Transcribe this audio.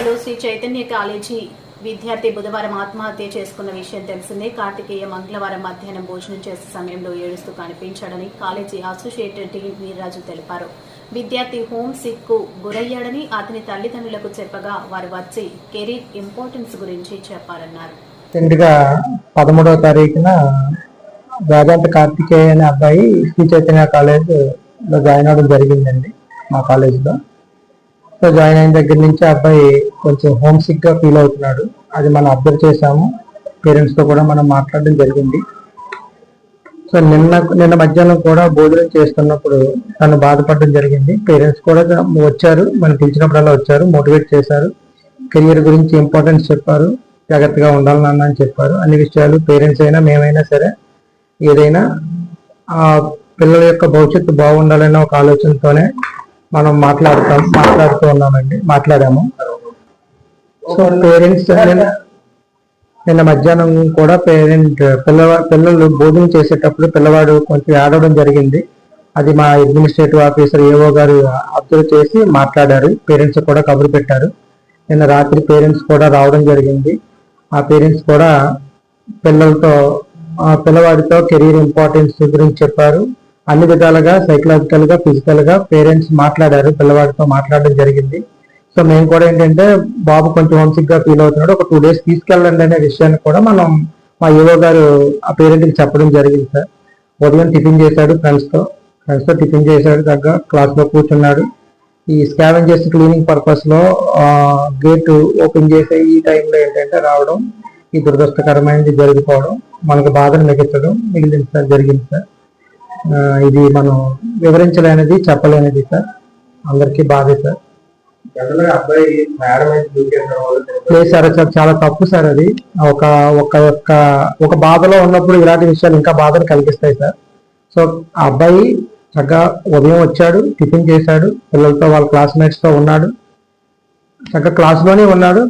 Shri Chaitanya college విద్యార్థి బుధవారం ఆత్మహత్య చేసుకున్న విషయం తెలిసిందే. కార్తికేయ మంగళవారం మధ్యాహ్నం భోజనం చేసే సమయంలో ఏడుస్తూ కనిపించాడని కాలేజీ అసోసియేటెడ్ డీన్ వీర్రాజు తెలిపారు. విద్యార్థి హోమ్ సిక్కు గురయ్యాడని అతని తల్లిదండ్రులకు చెప్పగా వారు వచ్చి కెరీర్ ఇంపార్టెన్స్ గురించి చెప్పారన్నారు రీసెంట్గా పదమూడవ తారీఖున వేదాంత కార్తికేయ అనే అబ్బాయి శ్రీ చైతన్య కాలేజ్లో జాయిన్ అవడం జరిగిందండి మా కాలేజ్లో. సో జాయిన్ అయిన దగ్గర నుంచి ఆ అబ్బాయి కొంచెం హోమ్ సిక్గా ఫీల్ అవుతున్నాడు. అది మనం అబ్జర్వ్ చేసాము పేరెంట్స్తో కూడా మనం మాట్లాడడం జరిగింది. సో నిన్న నిన్న మధ్యాహ్నం కూడా భోజనం చేస్తున్నప్పుడు తను బాధపడడం జరిగింది. పేరెంట్స్ కూడా వచ్చారు. మనం పిలిచినప్పుడల్లా వచ్చారు. మోటివేట్ చేశారు. కెరియర్ గురించి ఇంపార్టెన్స్ చెప్పారు. జాగ్రత్తగా ఉండాలి నాన్న అని చెప్పారు. అన్ని విషయాలు పేరెంట్స్ అయినా మేమైనా సరే ఏదైనా ఆ పిల్లల యొక్క భవిష్యత్తు బాగుండాలనే ఒక ఆలోచనతోనే మనం మాట్లాడుతాం మాట్లాడుతూ ఉన్నామండి. మాట్లాడాము. సో పేరెంట్స్ నిన్న మధ్యాహ్నం కూడా పేరెంట్ పిల్లవా పిల్లలు భోజనం చేసేటప్పుడు పిల్లవాడు కొంచెం ఆడవడం జరిగింది. అది మా అడ్మినిస్ట్రేటివ్ ఆఫీసర్ ఏవో గారు అబ్జర్వ్ చేసి మాట్లాడారు. పేరెంట్స్ కూడా కబురు పెట్టారు. నిన్న రాత్రి పేరెంట్స్ కూడా రావడం జరిగింది. ఆ పేరెంట్స్ కూడా పిల్లలతో ఆ పిల్లవాడితో కెరీర్ ఇంపార్టెన్స్ గురించి చెప్పారు. అన్ని విధాలుగా సైకలాజికల్గా ఫిజికల్గా పేరెంట్స్ మాట్లాడారు పిల్లవాడితో మాట్లాడడం జరిగింది. సో మేము కూడా ఏంటంటే బాబు కొంచెం హోమ్సిక్గా ఫీల్ అవుతున్నాడు. ఒక టూ డేస్ తీసుకెళ్ళండి అనే విషయాన్ని కూడా మనం మా యువ గారు ఆ పేరెంట్కి చెప్పడం జరిగింది సార్. ఉదయం టిఫిన్ చేశాడు ఫ్రెండ్స్తో. ఫ్రెండ్స్తో టిఫిన్ చేశాడు తగ్గ క్లాస్లో కూర్చున్నాడు. ఈ స్కావెంజర్స్ క్లీనింగ్ పర్పస్లో గేట్ ఓపెన్ చేసే ఈ టైంలో ఏంటంటే రావడం ఈ దురదృష్టకరమైనది జరిగిపోవడం మనకు బాధను మిగతడం మిగిలింది సార్ జరిగింది సార్. ఇది మనం వివరించలేనిది చెప్పలేనిది సార్. అందరికీ బాధే సార్ లేదు సార్ అది చాలా తప్పు సార్ అది. ఒక ఒక యొక్క ఒక బాధలో ఉన్నప్పుడు ఇలాంటి విషయాలు ఇంకా బాధను కలిగిస్తాయి సార్. సో ఆ అబ్బాయి చక్కగా ఉదయం వచ్చాడు టిఫిన్ చేశాడు పిల్లలతో వాళ్ళ క్లాస్మేట్స్తో ఉన్నాడు. చక్కగా క్లాస్లోనే ఉన్నాడు.